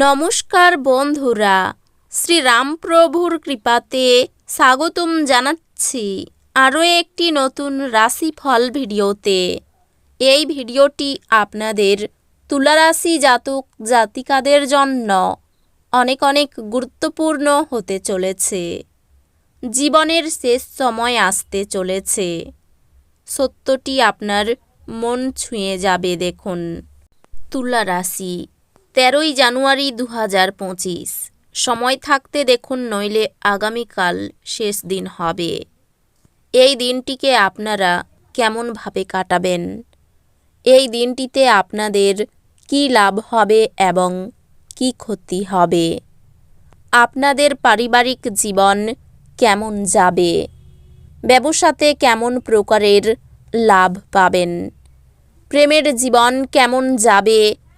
নমস্কার বন্ধুরা, শ্রীরামপ্রভুর কৃপাতে স্বাগতম জানাচ্ছি আরও একটি নতুন রাশিফল ভিডিওতে। এই ভিডিওটি আপনাদের তুলারাশি জাতক জাতিকাদের জন্য অনেক অনেক গুরুত্বপূর্ণ হতে চলেছে। জীবনের শেষ সময় আসতে চলেছে। সত্যটি আপনার মন ছুঁয়ে যাবে দেখুন। তুলা রাশি তেরোই জানুয়ারি দু হাজার পঁচিশ। সময় থাকতে দেখুন নইলে আগামীকাল শেষ দিন হবে। এই দিনটিকে আপনারা কেমনভাবে কাটাবেন? এই দিনটিতে আপনাদের কি লাভ হবে এবং কি ক্ষতি হবে? আপনাদের পারিবারিক জীবন কেমন যাবে? ব্যবসাতে কেমন প্রকারের লাভ পাবেন? প্রেমের জীবন কেমন যাবে?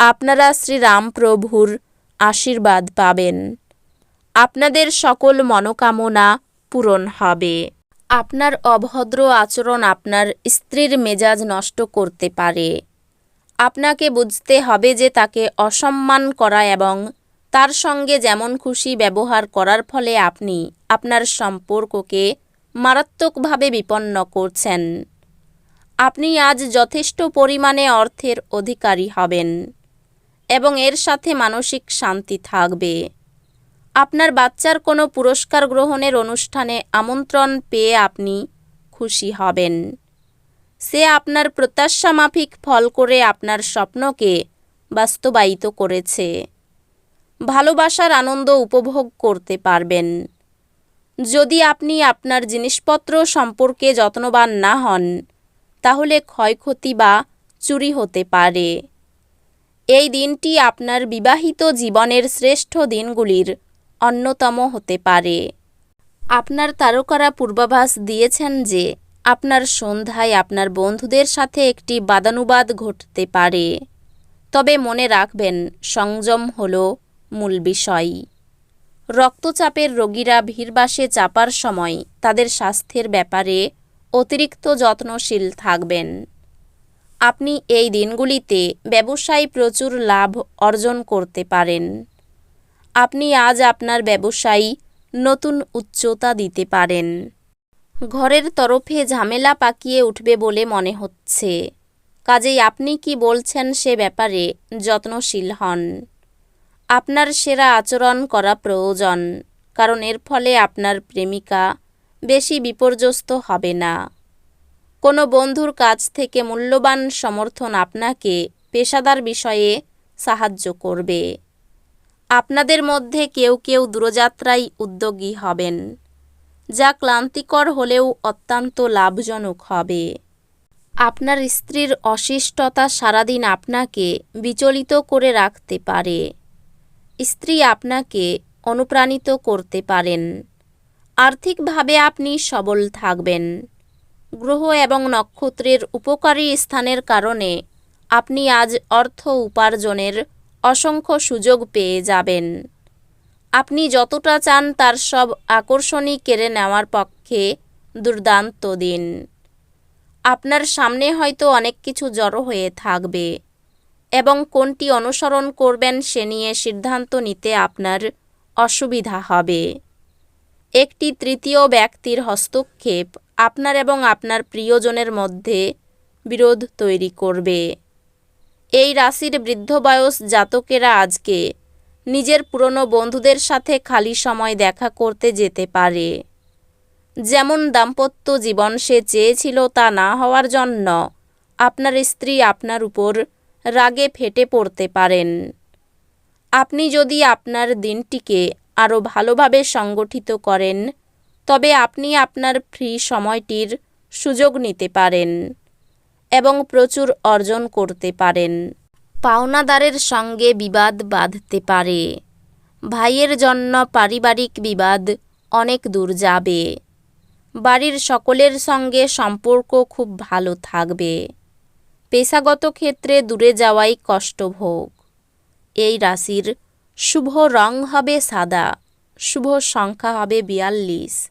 আপনারা শ্রীরামপ্রভুর আশীর্বাদ পাবেন। আপনাদের সকল মনোকামনা পূরণ হবে। আপনার অভদ্র আচরণ আপনার স্ত্রীর মেজাজ নষ্ট করতে পারে। আপনাকে বুঝতে হবে যে তাকে অসম্মান করা এবং তার সঙ্গে যেমন খুশি ব্যবহার করার ফলে আপনি আপনার সম্পর্ককে মারাত্মকভাবে বিপন্ন করছেন। আপনি আজ যথেষ্ট পরিমাণে অর্থের অধিকারী হবেন। এবং এর সাথে মানসিক শান্তি থাকবে। আপনার বাচ্চার কোনো পুরস্কার গ্রহণের অনুষ্ঠানে আমন্ত্রণ পেয়ে আপনি খুশি হবেন। সে আপনার প্রত্যাশা মাফিক ফল করে আপনার স্বপ্নকে বাস্তবায়িত করেছে। ভালোবাসার আনন্দ উপভোগ করতে পারবেন। যদি আপনি আপনার জিনিসপত্র সম্পর্কে যত্নবান না হন, তাহলে ক্ষয়ক্ষতি বা চুরি হতে পারে। এই দিনটি আপনার বিবাহিত জীবনের শ্রেষ্ঠ দিনগুলির অন্যতম হতে পারে। আপনার তারকারা পূর্বাভাস দিয়েছেন যে আপনার সন্ধ্যায় আপনার বন্ধুদের সাথে একটি বাদানুবাদ ঘটতে পারে। তবে মনে রাখবেন, সংযম হল মূল বিষয়। রক্তচাপের রোগীরা ভিড়বাসে চাপার সময় তাদের স্বাস্থ্যের ব্যাপারে অতিরিক্ত যত্নশীল থাকবেন। আপনি এই দিনগুলিতে ব্যবসায় প্রচুর লাভ অর্জন করতে পারেন। আপনি আজ আপনার ব্যবসায়ী নতুন উচ্চতা দিতে পারেন। ঘরের তরফে ঝামেলা পাকিয়ে উঠবে বলে মনে হচ্ছে। কাজেই আপনি কি বলছেন সে ব্যাপারে যত্নশীল হন। আপনার সেরা আচরণ করা প্রয়োজন, কারণ এর ফলে আপনার প্রেমিকা বেশি বিপর্যস্ত হবে না। কোনো বন্ধুর কাছ থেকে মূল্যবান সমর্থন আপনাকে পেশাদার বিষয়ে সাহায্য করবে। আপনাদের মধ্যে কেউ কেউ দূরযাত্রায় উদ্যোগী হবেন, যা ক্লান্তিকর হলেও অত্যন্ত লাভজনক হবে। আপনার স্ত্রীর অশিষ্টতা সারাদিন আপনাকে বিচলিত করে রাখতে পারে। স্ত্রী আপনাকে অনুপ্রাণিত করতে পারেন। আর্থিকভাবে আপনি সবল থাকবেন। গ্রহ এবং নক্ষত্রের উপকারী স্থানের কারণে আপনি আজ অর্থ উপার্জনের অসংখ্য সুযোগ পেয়ে যাবেন। আপনি যতটা চান তার সব আকর্ষণই কেড়ে নেওয়ার পক্ষে দুর্দান্ত দিন। আপনার সামনে হয়তো অনেক কিছু জড়ো হয়ে থাকবে এবং কোনটি অনুসরণ করবেন সে নিয়ে সিদ্ধান্ত নিতে আপনার অসুবিধা হবে। একটি তৃতীয় ব্যক্তির হস্তক্ষেপ আপনার এবং আপনার প্রিয়জনের মধ্যে বিরোধ তৈরি করবে। এই রাশির বৃদ্ধ বয়স জাতকেরা আজকে নিজের পুরনো বন্ধুদের সাথে খালি সময় দেখা করতে যেতে পারে। যেমন দাম্পত্য জীবন সে চেয়েছিল তা না হওয়ার জন্য আপনার স্ত্রী আপনার উপর রাগে ফেটে পড়তে পারেন। আপনি যদি আপনার দিনটিকে আরও ভালোভাবে সংগঠিত করেন তবে আপনি আপনার ফ্রি সময়টির সুযোগ নিতে পারেন এবং প্রচুর অর্জন করতে পারেন। পাওনাদারের সঙ্গে বিবাদ বাঁধতে পারে। ভাইয়ের জন্য পারিবারিক বিবাদ অনেক দূর যাবে। বাড়ির সকলের সঙ্গে সম্পর্ক খুব ভালো থাকবে। পেশাগত ক্ষেত্রে দূরে যাওয়াই কষ্টভোগ। এই রাশির শুভ রং হবে সাদা, শুভ সংখ্যা হবে বিয়াল্লিশ।